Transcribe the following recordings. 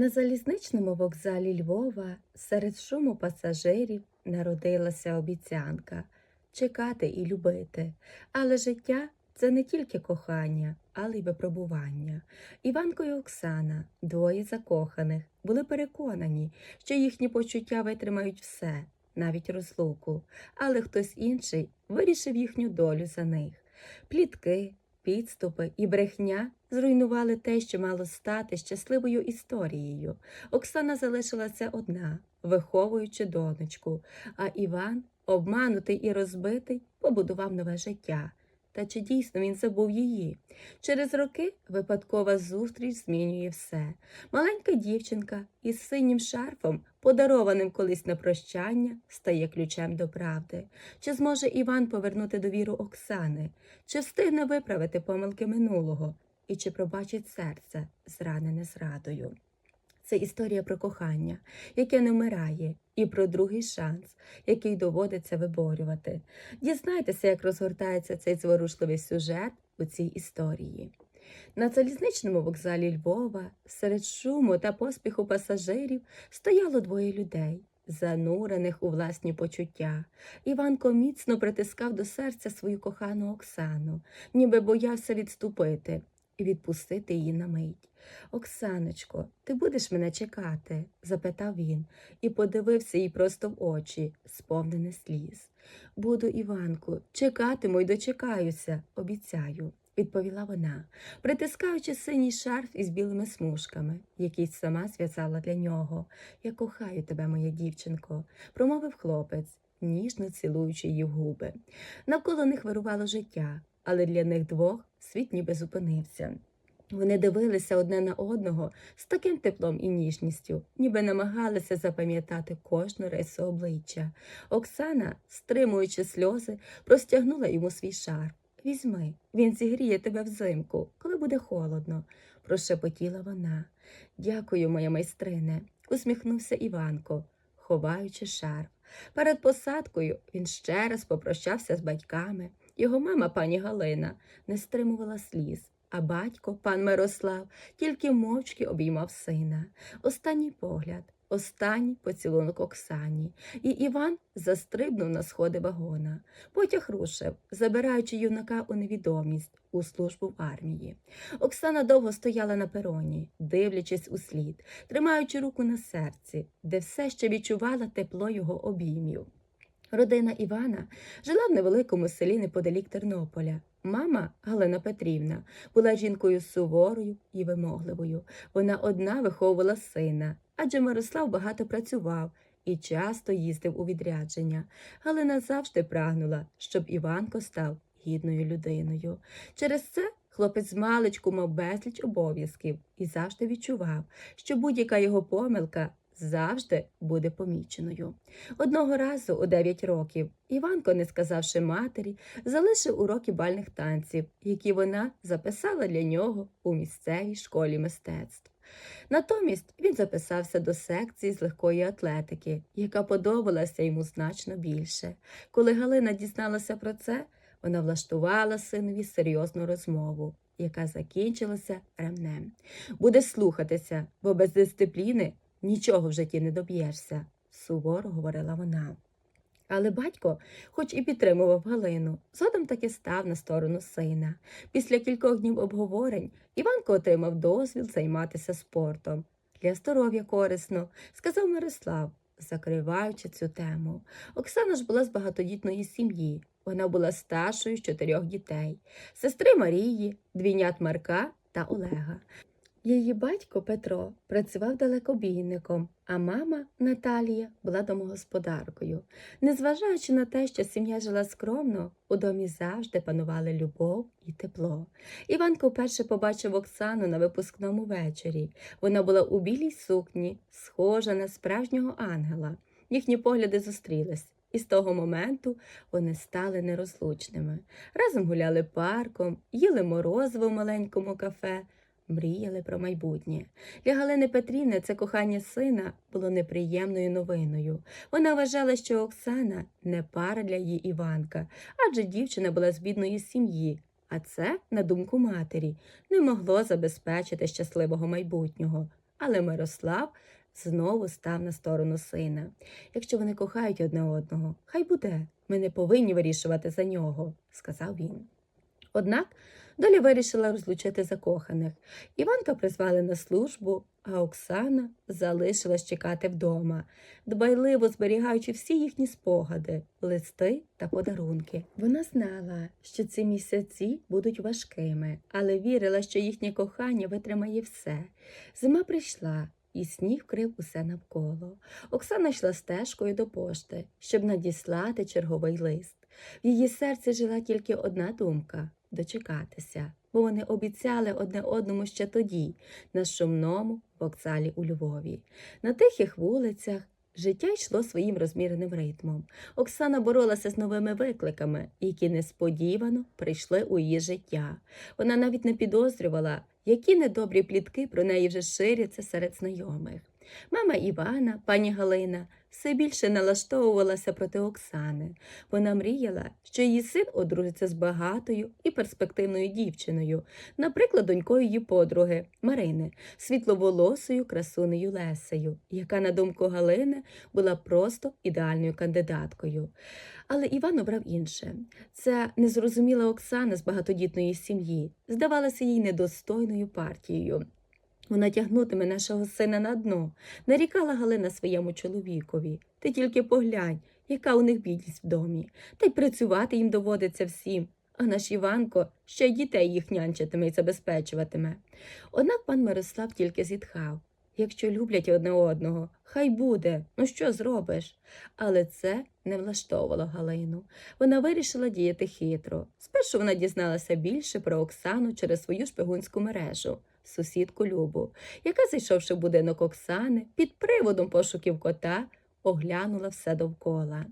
На залізничному вокзалі Львова серед шуму пасажирів народилася обіцянка чекати і любити. Але життя це не тільки кохання, але й випробування. Іванко і Оксана, двоє закоханих, були переконані, що їхні почуття витримають все, навіть розлуку, але хтось інший вирішив їхню долю за них. Плітки, підступи і брехня зруйнували те, що мало стати щасливою історією. Оксана залишилася одна, виховуючи донечку, а Іван, обманутий і розбитий, побудував нове життя. Та чи дійсно він забув її? Через роки випадкова зустріч змінює все. Маленька дівчинка із синім шарфом, подарованим колись на прощання, стає ключем до правди. Чи зможе Іван повернути довіру Оксани? Чи встигне виправити помилки минулого? І чи пробачить серце, зранене зрадою? Це історія про кохання, яке не вмирає, і про другий шанс, який доводиться виборювати. Дізнайтеся, як розгортається цей зворушливий сюжет у цій історії. На залізничному вокзалі Львова, серед шуму та поспіху пасажирів, стояло двоє людей, занурених у власні почуття. Іванко міцно притискав до серця свою кохану Оксану, ніби боявся відступити і відпустити її на мить. Оксаночко, ти будеш мене чекати? запитав він і подивився їй просто в очі, сповнене сліз. Буду, Іванку, чекатиму й дочекаюся, обіцяю, відповіла вона, притискаючи синій шарф із білими смужками, який сама зв'язала для нього. Я кохаю тебе, моя дівчинко, промовив хлопець, ніжно цілуючи її в губи. Навколо них вирувало життя, але для них двох світ ніби зупинився. Вони дивилися одне на одного з таким теплом і ніжністю, ніби намагалися запам'ятати кожну рису обличчя. Оксана, стримуючи сльози, простягнула йому свій шар. Візьми, він зігріє тебе взимку, коли буде холодно, прошепотіла вона. Дякую, моя майстрине, усміхнувся Іванко, ховаючи шарф. Перед посадкою він ще раз попрощався з батьками. Його мама, пані Галина, не стримувала сліз, а батько, пан Мирослав, тільки мовчки обіймав сина. Останній погляд, останній поцілунок Оксані, і Іван застрибнув на сходи вагона. Потяг рушив, забираючи юнака у невідомість у службу в армії. Оксана довго стояла на пероні, дивлячись у слід, тримаючи руку на серці, де все ще відчувала тепло його обіймів. Родина Івана жила в невеликому селі неподалік Тернополя. Мама Галина Петрівна була жінкою суворою і вимогливою. Вона одна виховувала сина, адже Мирослав багато працював і часто їздив у відрядження. Галина завжди прагнула, щоб Іванко став гідною людиною. Через це хлопець маличку мав безліч обов'язків і завжди відчував, що будь-яка його помилка завжди буде поміченою. Одного разу у 9 років Іванко, не сказавши матері, залишив уроки бальних танців, які вона записала для нього у місцевій школі мистецтв. Натомість він записався до секції з легкої атлетики, яка подобалася йому значно більше. Коли Галина дізналася про це, вона влаштувала синові серйозну розмову, яка закінчилася ремнем. Буде слухатися, бо без дисципліни нічого в житті не доб'єшся, суворо говорила вона. Але батько, хоч і підтримував Галину, згодом таки став на сторону сина. Після кількох днів обговорень Іванко отримав дозвіл займатися спортом. Для здоров'я корисно, сказав Мирослав, закриваючи цю тему. Оксана ж була з багатодітної сім'ї. Вона була старшою з чотирьох дітей, сестри Марії, двійнят Марка та Олега. Її батько Петро працював далекобійником, а мама Наталія була домогосподаркою. Незважаючи на те, що сім'я жила скромно, у домі завжди панували любов і тепло. Іванко вперше побачив Оксану на випускному вечорі. Вона була у білій сукні, схожа на справжнього ангела. Їхні погляди зустрілись. І з того моменту вони стали нерозлучними. Разом гуляли парком, їли морозиво в маленькому кафе, мріяли про майбутнє. Для Галини Петрівни це кохання сина було неприємною новиною. Вона вважала, що Оксана не пара для її Іванка, адже дівчина була з бідної сім'ї, а це, на думку матері, не могло забезпечити щасливого майбутнього. але Мирослав знову став на сторону сина. Якщо вони кохають одне одного, хай буде. Ми не повинні вирішувати за нього, сказав він. Однак доля вирішила розлучити закоханих. Іванка призвали на службу, а Оксана залишилась чекати вдома, дбайливо зберігаючи всі їхні спогади, листи та подарунки. Вона знала, що ці місяці будуть важкими, але вірила, що їхнє кохання витримає все. Зима прийшла. І сніг вкрив усе навколо. Оксана йшла стежкою до пошти, щоб надіслати черговий лист. В її серці жила тільки одна думка дочекатися, бо вони обіцяли одне одному ще тоді, на шумному вокзалі у Львові. На тихих вулицях життя йшло своїм розміреним ритмом. Оксана боролася з новими викликами, які несподівано прийшли у її життя. Вона навіть не підозрювала, які недобрі плітки про неї вже ширяться серед знайомих. Мама Івана, пані Галина, все більше налаштовувалася проти Оксани. Вона мріяла, що її син одружиться з багатою і перспективною дівчиною, наприклад, донькою її подруги Марини, світловолосою красунею Лесею, яка, на думку Галини, була просто ідеальною кандидаткою. Але Іван обрав інше. Це незрозуміла Оксана з багатодітної сім'ї, здавалася їй недостойною партією. Вона тягнутиме нашого сина на дно, нарікала Галина своєму чоловікові. Ти тільки поглянь, яка у них бідність в домі, та й працювати їм доводиться всім. А наш Іванко ще й дітей їх нянчитиме і забезпечуватиме. Однак пан Мирослав тільки зітхав. Якщо люблять одне одного, хай буде, ну що зробиш? Але це не влаштовувало Галину. Вона вирішила діяти хитро. Спершу вона дізналася більше про Оксану через свою шпигунську мережу сусідку Любу, яка, зайшовши в будинок Оксани, під приводом пошуків кота, оглянула все довкола.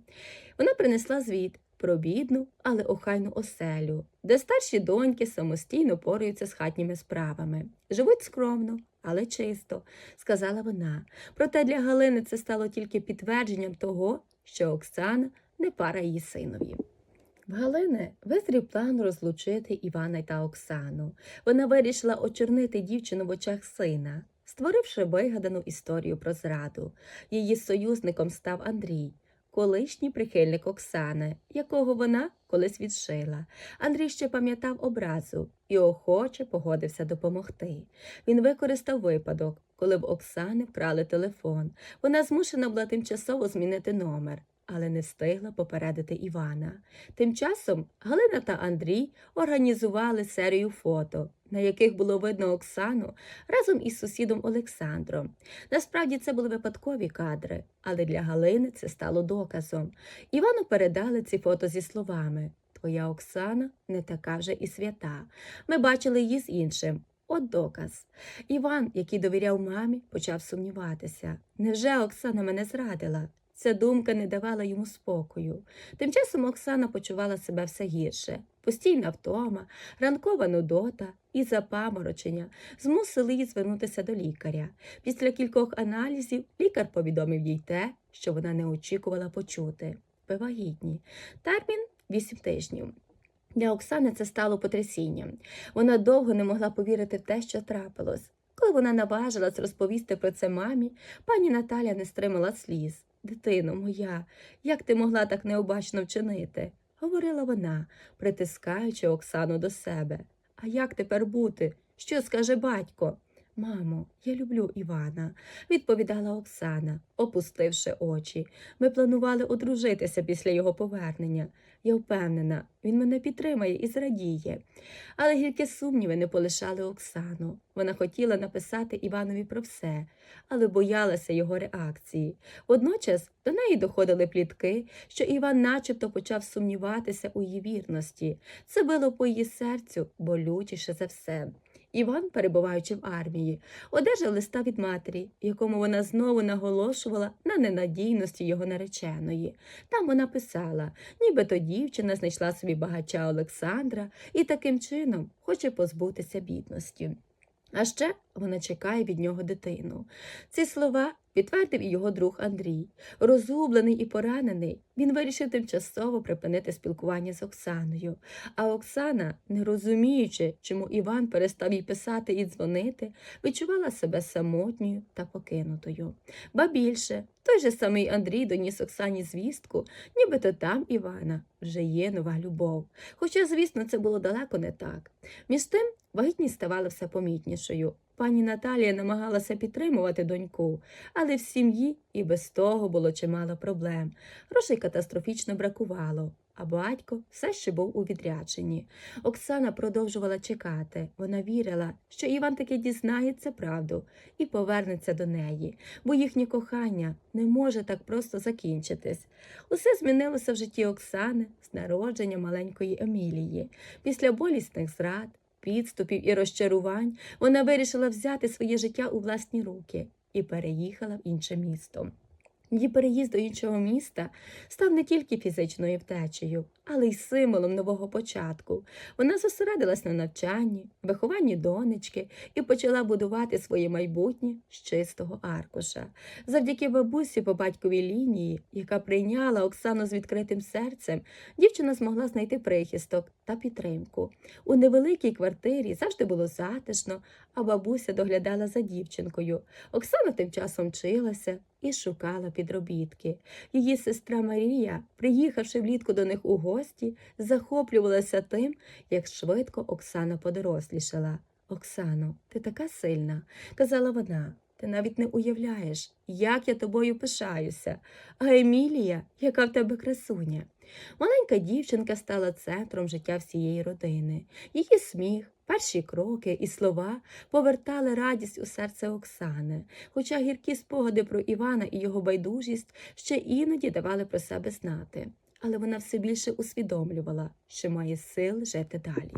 Вона принесла звіт про бідну, але охайну оселю, де старші доньки самостійно пораються з хатніми справами. Живуть скромно, але чисто, сказала вона. Проте для Галини це стало тільки підтвердженням того, що Оксана не пара її синові. В Галини визрів план розлучити Івана та Оксану. Вона вирішила очорнити дівчину в очах сина, створивши вигадану історію про зраду. Її союзником став Андрій, колишній прихильник Оксани, якого вона колись відшила. Андрій ще пам'ятав образу і охоче погодився допомогти. Він використав випадок, коли в Оксани вкрали телефон. Вона змушена була тимчасово змінити номер. Але не встигла попередити Івана. Тим часом Галина та Андрій організували серію фото, на яких було видно Оксану разом із сусідом Олександром. Насправді це були випадкові кадри, але для Галини це стало доказом. Івану передали ці фото зі словами Твоя Оксана не така вже і свята. Ми бачили її з іншим. От доказ. Іван, який довіряв мамі, почав сумніватися. Невже Оксана мене зрадила? Ця думка не давала йому спокою. Тим часом Оксана почувала себе все гірше. Постійна втома, ранкова нудота і запаморочення змусили її звернутися до лікаря. Після кількох аналізів лікар повідомив їй те, що вона не очікувала почути. Ви вагітні. Термін 8 тижнів. Для Оксани це стало потрясінням. Вона довго не могла повірити в те, що трапилось. Коли вона наважилась розповісти про це мамі, пані Наталя не стримала сліз. Дитино моя, як ти могла так необачно вчинити? говорила вона, притискаючи Оксану до себе. А як тепер бути? Що скаже батько? Мамо, я люблю Івана, відповідала Оксана, опустивши очі. Ми планували одружитися після його повернення. Я впевнена, він мене підтримає і зрадіє. Але гіркі сумніви не полишали Оксану. Вона хотіла написати Іванові про все, але боялася його реакції. Водночас до неї доходили плітки, що Іван начебто почав сумніватися у її вірності. Це било по її серцю болючіше за все. Іван, перебуваючи в армії, одержав листа від матері, якому вона знову наголошувала на ненадійності його нареченої. Там вона писала, нібито дівчина знайшла собі багача Олександра і таким чином хоче позбутися бідності. А ще вона чекає від нього дитину. Ці слова підтвердив і його друг Андрій. Розгублений і поранений, він вирішив тимчасово припинити спілкування з Оксаною. А Оксана, не розуміючи, чому Іван перестав їй писати і дзвонити, відчувала себе самотньою та покинутою. Ба більше, той же самий Андрій доніс Оксані звістку, нібито там Івана вже є нова любов. Хоча, звісно, це було далеко не так. Між тим, вагітність ставала все помітнішою. Пані Наталія намагалася підтримувати доньку, але в сім'ї і без того було чимало проблем. Грошей катастрофічно бракувало, а батько все ще був у відрядженні. Оксана продовжувала чекати. Вона вірила, що Іван таки дізнається правду і повернеться до неї, бо їхнє кохання не може так просто закінчитись. Усе змінилося в житті Оксани з народження маленької Емілії. Після болісних зрад, підступів і розчарувань вона вирішила взяти своє життя у власні руки і переїхала в інше місто. Її переїзд до іншого міста став не тільки фізичною втечею, але й символом нового початку. Вона зосередилась на навчанні, вихованні донечки і почала будувати своє майбутнє з чистого аркуша. Завдяки бабусі по батьковій лінії, яка прийняла Оксану з відкритим серцем, дівчина змогла знайти прихисток та підтримку. У невеликій квартирі завжди було затишно, а бабуся доглядала за дівчинкою. Оксана тим часом вчилася і шукала підробітки. Її сестра Марія, приїхавши влітку до них у гості, захоплювалася тим, як швидко Оксана подорослішала. Оксано, ти така сильна, казала вона. Ти навіть не уявляєш, як я тобою пишаюся. А Емілія, яка в тебе красуня. Маленька дівчинка стала центром життя всієї родини. Її сміх, перші кроки і слова повертали радість у серце Оксани, хоча гіркі спогади про Івана і його байдужість ще іноді давали про себе знати. Але вона все більше усвідомлювала, що має сил жити далі.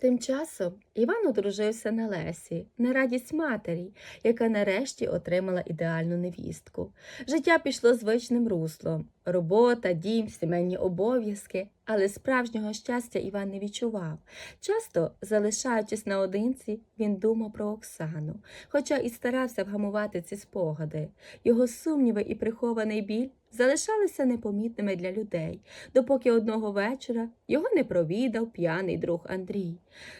Тим часом Іван одружився на Лесі, на радість матері, яка нарешті отримала ідеальну невістку. Життя пішло звичним руслом робота, дім, сімейні обов'язки, але справжнього щастя Іван не відчував. Часто, залишаючись наодинці, він думав про Оксану, хоча і старався вгамувати ці спогади. Його сумніви і прихований біль залишалися непомітними для людей, допоки одного вечора його не провідав п'яний друг Андрій.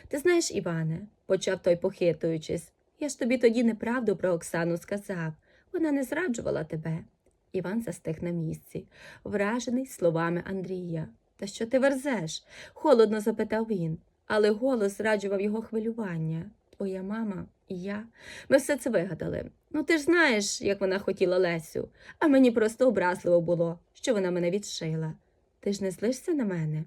Ти знаєш, Іване, почав той похитуючись, я ж тобі тоді неправду про Оксану сказав. Вона не зраджувала тебе. Іван застиг на місці, вражений словами Андрія. Та що ти верзеш? холодно запитав він, але голос зраджував його хвилювання. Твоя мама і я. Ми все це вигадали. Ну, ти ж знаєш, як вона хотіла Лесю, а мені просто образливо було, що вона мене відшила. Ти ж не злишся на мене?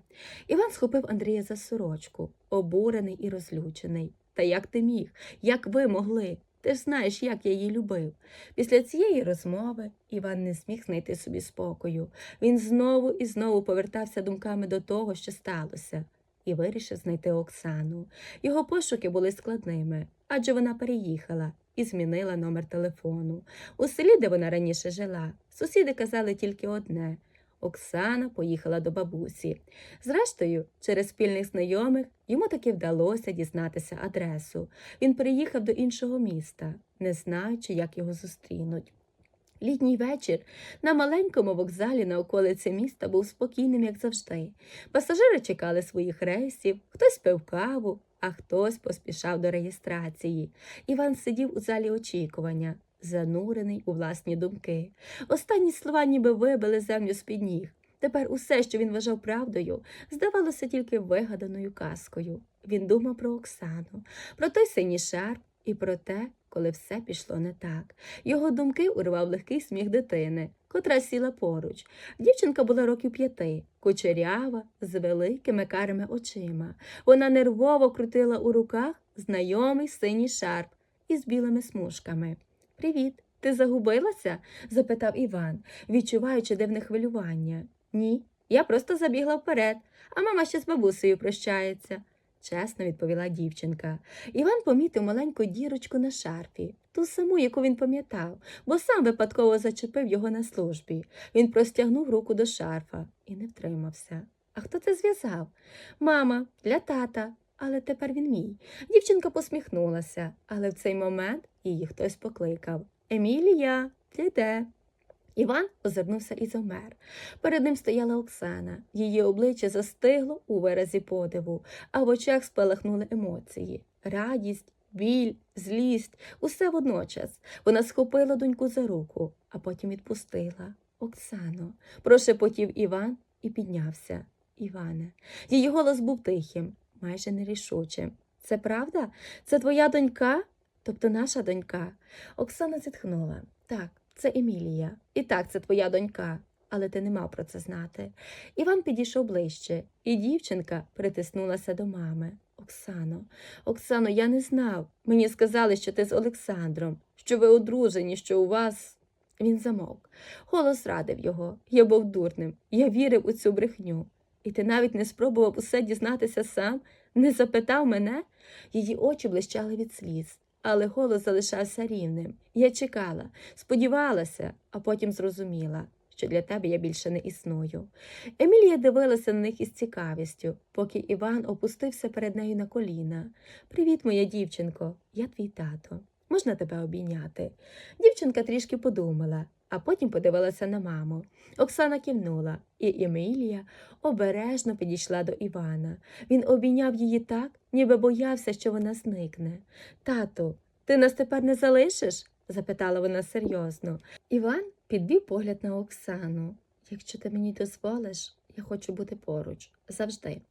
Іван схопив Андрія за сорочку, обурений і розлючений. Та як ти міг? Як ви могли? Ти ж знаєш, як я її любив. Після цієї розмови Іван не зміг знайти собі спокою. Він знову і знову повертався думками до того, що сталося, і вирішив знайти Оксану. Його пошуки були складними, адже вона переїхала і змінила номер телефону. У селі, де вона раніше жила, сусіди казали тільки одне. Оксана поїхала до бабусі. Зрештою, через спільних знайомих йому таки вдалося дізнатися адресу. Він переїхав до іншого міста, не знаючи, як його зустрінуть. Літній вечір на маленькому вокзалі на околиці міста був спокійним, як завжди. Пасажири чекали своїх рейсів, хтось пив каву, а хтось поспішав до реєстрації. Іван сидів у залі очікування, занурений у власні думки. Останні слова ніби вибили землю з-під ніг. Тепер усе, що він вважав правдою, здавалося тільки вигаданою казкою. Він думав про Оксану, про той синій шарф і про те, коли все пішло не так. Його думки урвав легкий сміх дитини, котра сіла поруч. Дівчинка була років п'яти, кучерява, з великими карими очима. Вона нервово крутила у руках знайомий синій шарф із білими смужками. Привіт, ти загубилася? запитав Іван, відчуваючи дивне хвилювання. Ні, я просто забігла вперед, а мама ще з бабусею прощається, чесно відповіла дівчинка. Іван помітив маленьку дірочку на шарфі, ту саму, яку він пам'ятав, бо сам випадково зачепив його на службі. Він простягнув руку до шарфа і не втримався. А хто це зв'язав? Мама, для тата. Але тепер він мій. Дівчинка посміхнулася, але в цей момент її хтось покликав. Емілія, ти де? Іван озирнувся і завмер. Перед ним стояла Оксана. Її обличчя застигло у виразі подиву, а в очах спалахнули емоції радість, біль, злість, усе водночас. Вона схопила доньку за руку, а потім відпустила. Оксано, прошепотів Іван і піднявся. Іване. Її голос був тихим, майже нерішучим. Це правда? Це твоя донька? Тобто наша донька? Оксана зітхнула. Так, це Емілія. І так, це твоя донька. Але ти не мав про це знати. Іван підійшов ближче, і дівчинка притиснулася до мами. Оксано, Оксано, я не знав. Мені сказали, що ти з Олександром, що ви одружені, що у вас. Він замовк. Голос радив його. Я був дурним. Я вірив у цю брехню. І ти навіть не спробував усе дізнатися сам, не запитав мене? Її очі блищали від сліз, але голос залишався рівним. Я чекала, сподівалася, а потім зрозуміла, що для тебе я більше не існую. Емілія дивилася на них із цікавістю, поки Іван опустився перед нею на коліна. Привіт, моя дівчинко, я твій тато. Можна тебе обійняти? Дівчинка трішки подумала, а потім подивилася на маму. Оксана кивнула, і Емілія обережно підійшла до Івана. Він обійняв її так, ніби боявся, що вона зникне. Тату, ти нас тепер не залишиш? запитала вона серйозно. Іван підвів погляд на Оксану. Якщо ти мені дозволиш, я хочу бути поруч завжди.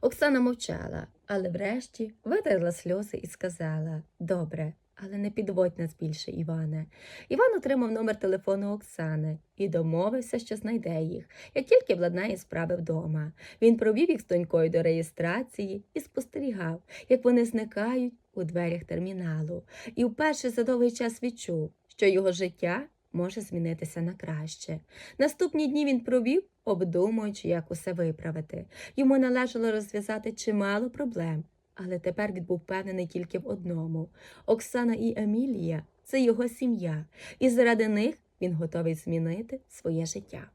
Оксана мовчала, але врешті витерла сльози і сказала Добре, але не підводь нас більше, Іване. Іван отримав номер телефону Оксани і домовився, що знайде їх, як тільки владнає справи вдома. Він провів їх з донькою до реєстрації і спостерігав, як вони зникають у дверях терміналу, і вперше за довгий час відчув, що його життя може змінитися на краще. Наступні дні він провів, обдумуючи, як усе виправити. Йому належало розв'язати чимало проблем, але тепер він був впевнений тільки в одному: Оксана і Емілія це його сім'я, і заради них він готовий змінити своє життя.